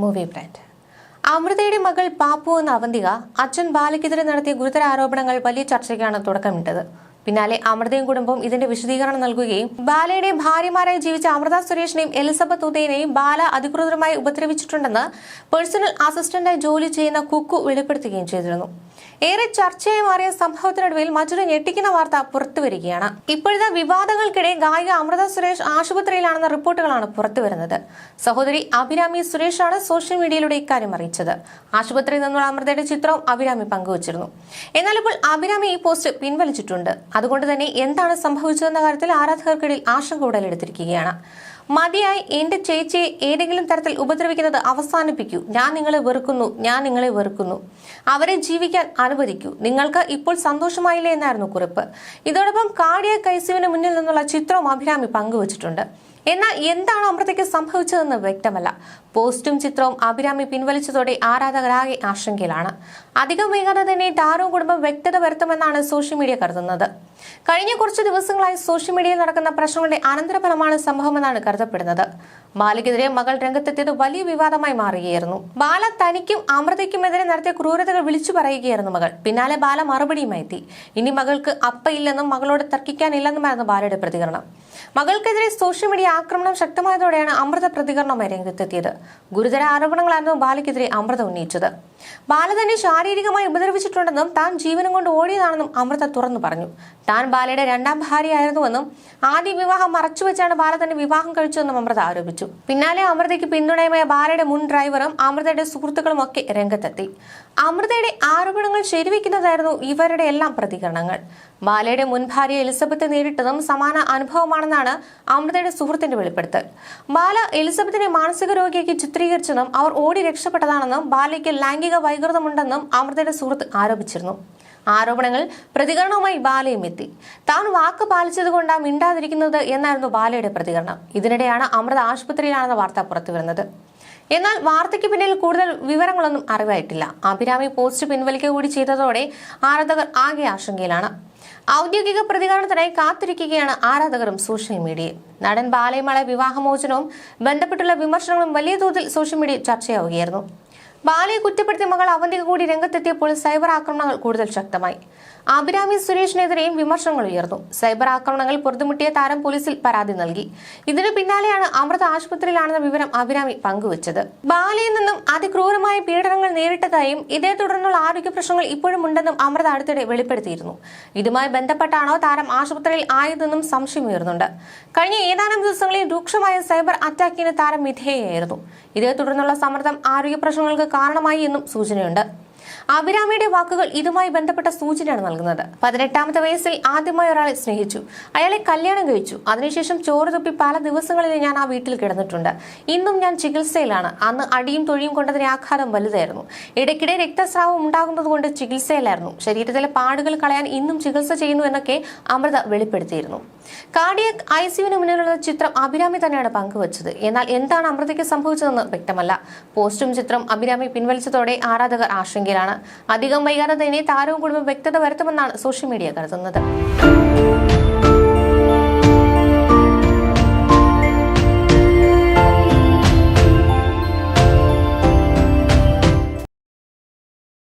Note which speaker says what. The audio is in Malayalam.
Speaker 1: Movie brand. അമൃതയുടെ മകൾ പാപ്പു എന്ന അവന്തിക അച്ഛൻ ബാലയ്ക്കെതിരെ നടത്തിയ ഗുരുതര ആരോപണങ്ങൾ വലിയ ചർച്ചയ്ക്കാണ് തുടക്കമിട്ടത്. പിന്നാലെ അമൃതയും കുടുംബവും ഇതിന്റെ വിശദീകരണം നൽകുകയും ബാലയുടെ ഭാര്യമാരായി ജീവിച്ച അമൃത സുരേഷിനെയും എലിസബത്ത് ഉദയനെയും ബാല അധികൃതരുമായി ഉപദ്രവിച്ചിട്ടുണ്ടെന്ന് പേഴ്സണൽ അസിസ്റ്റന്റായി ജോലി ചെയ്യുന്ന കുക്കു വെളിപ്പെടുത്തുകയും ചെയ്തിരുന്നു. ഏറെ ചർച്ചയായി മാറിയ സംഭവത്തിനൊടുവിൽ മറ്റൊരു ഞെട്ടിക്കുന്ന വാർത്ത പുറത്തുവരികയാണ് ഇപ്പോഴത്തെ വിവാദങ്ങൾക്കിടെ ഗായിക അമൃത സുരേഷ് ആശുപത്രിയിലാണെന്ന റിപ്പോർട്ടുകളാണ് പുറത്തുവരുന്നത് സഹോദരി അഭിരാമി സുരേഷാണ് സോഷ്യൽ മീഡിയയിലൂടെ ഇക്കാര്യം അറിയിച്ചത്. ആശുപത്രിയിൽ നിന്നുള്ള അമൃതയുടെ ചിത്രവും അഭിരാമി പങ്കുവച്ചിരുന്നു. എന്നാൽ ഇപ്പോൾ അഭിരാമി ഈ പോസ്റ്റ് പിൻവലിച്ചിട്ടുണ്ട്. അതുകൊണ്ട് തന്നെ എന്താണ് സംഭവിച്ചതെന്ന കാര്യത്തിൽ ആരാധകർക്കിടയിൽ ആശങ്ക ഉടലെടുത്തിരിക്കുകയാണ്. മതിയായി എന്റെ ചേച്ചിയെ ഏതെങ്കിലും തരത്തിൽ ഉപദ്രവിക്കുന്നത് അവസാനിപ്പിക്കൂ. ഞാൻ നിങ്ങളെ വെറുക്കുന്നു. ഞാൻ നിങ്ങളെ വെറുക്കുന്നു. അവരെ ജീവിക്കാൻ അനുവദിക്കൂ. നിങ്ങൾക്ക് ഇപ്പോൾ സന്തോഷമായില്ലേ എന്നായിരുന്നു കുറിപ്പ്. ഇതോടൊപ്പം കാടിയ കൈസുവിന് മുന്നിൽ നിന്നുള്ള ചിത്രവും അഭിരാമി പങ്കുവച്ചിട്ടുണ്ട്. എന്നാൽ എന്താണ് അമൃതയ്ക്ക് സംഭവിച്ചതെന്ന് വ്യക്തമല്ല. പോസ്റ്റും ചിത്രവും അഭിരാമി പിൻവലിച്ചതോടെ ആരാധകരാകെ ആശങ്കയിലാണ്. അധികം വൈകാതെ തന്നെ ടാരോ കുടുംബം വ്യക്തത വരുത്തുമെന്നാണ് സോഷ്യൽ മീഡിയ കരുതുന്നത്. കഴിഞ്ഞ കുറച്ച് ദിവസങ്ങളായി സോഷ്യൽ മീഡിയയിൽ നടക്കുന്ന പ്രശ്നങ്ങളുടെ അനന്തരഫലമാണ് സംഭവമെന്നാണ് കരുതപ്പെടുന്നത്. ബാലയ്ക്കെതിരെ മകൾ രംഗത്തെത്തിയത് വലിയ വിവാദമായി മാറുകയായിരുന്നു. ബാല തനിക്കും അമൃതയ്ക്കുമെതിരെ നടത്തിയ ക്രൂരതകൾ വിളിച്ചു പറയുകയായിരുന്നു മകൾ. പിന്നാലെ ബാല മറുപടിയുമായി എത്തി ഇനി മകൾക്ക് അപ്പയില്ലെന്നും മകളോട് തർക്കിക്കാനില്ലെന്നുമായിരുന്നു ബാലയുടെ പ്രതികരണം. മകൾക്കെതിരെ സോഷ്യൽ മീഡിയ ആക്രമണം ശക്തമായതോടെയാണ് അമൃത പ്രതികരണവുമായി രംഗത്തെത്തിയത്. ഗുരുതര ആരോപണങ്ങളായിരുന്നു ബാലയ്ക്കെതിരെ അമൃത ഉന്നയിച്ചത്. ബാല തന്നെ ശാരീരികമായി ഉപദ്രവിച്ചിട്ടുണ്ടെന്നും താൻ ജീവനം കൊണ്ട് ഓടിയതാണെന്നും അമൃത തുറന്നു പറഞ്ഞു. താൻ ബാലയുടെ രണ്ടാം ഭാര്യയായിരുന്നുവെന്നും ആദ്യ വിവാഹം മറച്ചുവെച്ചാണ് ബാല തന്നെ വിവാഹം കഴിച്ചതെന്നും അമൃത ആരോപിച്ചു. പിന്നാലെ അമൃതയ്ക്ക് പിന്തുണയുമായ ബാലയുടെ മുൻ ഡ്രൈവറും അമൃതയുടെ സുഹൃത്തുക്കളും ഒക്കെ രംഗത്തെത്തി. അമൃതയുടെ ആരോപണങ്ങൾ ശരിവെക്കുന്നതായിരുന്നു ഇവരുടെ എല്ലാം പ്രതികരണങ്ങൾ. ബാലയുടെ മുൻ ഭാര്യ എലിസബത്ത് നേരിട്ടതും സമാന അനുഭവമാണെന്നാണ് അമൃതയുടെ സുഹൃത്തിന്റെ വെളിപ്പെടുത്തൽ. ബാല എലിസബത്തിനെ മാനസിക രോഗിയാക്കി ചിത്രീകരിച്ചെന്നും അവർ ഓടി രക്ഷപ്പെട്ടതാണെന്നും ബാലയ്ക്ക് ലൈംഗിക വൈകൃതമുണ്ടെന്നും അമൃതയുടെ സുഹൃത്ത് ആരോപിച്ചിരുന്നു. ആരോപണങ്ങൾ പ്രതികരണവുമായി ബാലയും എത്തി. താൻ വാക്ക് പാലിച്ചതുകൊണ്ടാണ് മിണ്ടാതിരിക്കുന്നത് എന്നായിരുന്നു ബാലയുടെ പ്രതികരണം. ഇതിനിടെയാണ് അമൃത ആശുപത്രിയിലാണെന്ന വാർത്ത പുറത്തുവരുന്നത്. എന്നാൽ വാർത്തയ്ക്ക് പിന്നിൽ കൂടുതൽ വിവരങ്ങളൊന്നും അറിവായിട്ടില്ല. അഭിരാമി പോസ്റ്റ് പിൻവലിക്കുക കൂടി ചെയ്തതോടെ ആരാധകർ ആകെ ആശങ്കയിലാണ്. ഔദ്യോഗിക പ്രതികരണത്തിനായി കാത്തിരിക്കുകയാണ് ആരാധകരും സോഷ്യൽ മീഡിയയും. നടൻ ബാലയമളെ വിവാഹമോചനവും ബന്ധപ്പെട്ടുള്ള വിമർശനങ്ങളും വലിയ തോതിൽ സോഷ്യൽ മീഡിയ ചർച്ചയാവുകയായിരുന്നു. ബാലയെ കുറ്റപ്പെടുത്തിയ മകൾ അവന്തിക കൂടി രംഗത്തെത്തിയപ്പോൾ സൈബർ ആക്രമണങ്ങൾ കൂടുതൽ ശക്തമായി. അഭിരാമി സുരേഷിനെതിരെയും വിമർശനങ്ങൾ ഉയർന്നു. സൈബർ ആക്രമണങ്ങൾ പുറത്തുമുട്ടിയ താരം പോലീസിൽ പരാതി നൽകി. ഇതിനു പിന്നാലെയാണ് അമൃത ആശുപത്രിയിലാണെന്ന വിവരം അഭിരാമി പങ്കുവച്ചത്. ബാലയിൽ നിന്നും അതിക്രൂരമായ പീഡനങ്ങൾ നേരിട്ടതായും ഇതേ തുടർന്നുള്ള ആരോഗ്യ പ്രശ്നങ്ങൾ ഇപ്പോഴും ഉണ്ടെന്നും അമൃത അടുത്തിടെ വെളിപ്പെടുത്തിയിരുന്നു. ഇതുമായി ബന്ധപ്പെട്ടാണോ താരം ആശുപത്രിയിൽ ആയതെന്നും സംശയമുയർന്നുണ്ട് കഴിഞ്ഞ ഏതാനും ദിവസങ്ങളിൽ രൂക്ഷമായ സൈബർ അറ്റാക്കിന് താരം വിധേയയായിരുന്നു. ഇതേ തുടർന്നുള്ള സമ്മർദ്ദം ആരോഗ്യ പ്രശ്നങ്ങൾക്ക് കാരണമായി എന്നും സൂചനയുണ്ട് അഭിരാമിയുടെ വാക്കുകൾ ഇതുമായി ബന്ധപ്പെട്ട സൂചനയാണ് നൽകുന്നത്. പതിനെട്ടാമത്തെ വയസ്സിൽ ആദ്യമായി ഒരാളെ സ്നേഹിച്ചു. അയാളെ കല്യാണം കഴിച്ചു. അതിനുശേഷം ചോറ് തുപ്പി പല ദിവസങ്ങളിൽ ഞാൻ ആ വീട്ടിൽ കിടന്നിട്ടുണ്ട്. ഇന്നും ഞാൻ ചികിത്സയിലാണ്. അന്ന് അടിയും തൊഴിയും കൊണ്ടതിന് ആഘാതം വലുതായിരുന്നു. ഇടയ്ക്കിടെ രക്തസ്രാവം ഉണ്ടാകുന്നത് കൊണ്ട് ചികിത്സയിലായിരുന്നു. ശരീരത്തിലെ പാടുകൾ കളയാൻ ഇന്നും ചികിത്സ ചെയ്യുന്നു എന്നൊക്കെ അമൃത വെളിപ്പെടുത്തിയിരുന്നു. കാർഡിയക് ഐ സിയുവിന് മുന്നിലുള്ള ചിത്രം അഭിരാമി തന്നെയാണ് പങ്കുവച്ചത്. എന്നാൽ എന്താണ് അമൃതയ്ക്ക് സംഭവിച്ചതെന്ന് വ്യക്തമല്ല. പോസ്റ്റും ചിത്രം അഭിരാമി പിൻവലിച്ചതോടെ ആരാധകർ ആശങ്കയിലാണ്. അധികം വൈകാതെ തന്നെ താരവും കുടുംബം വ്യക്തത വരുത്തുമെന്നാണ് സോഷ്യൽ മീഡിയ കരുതുന്നത്.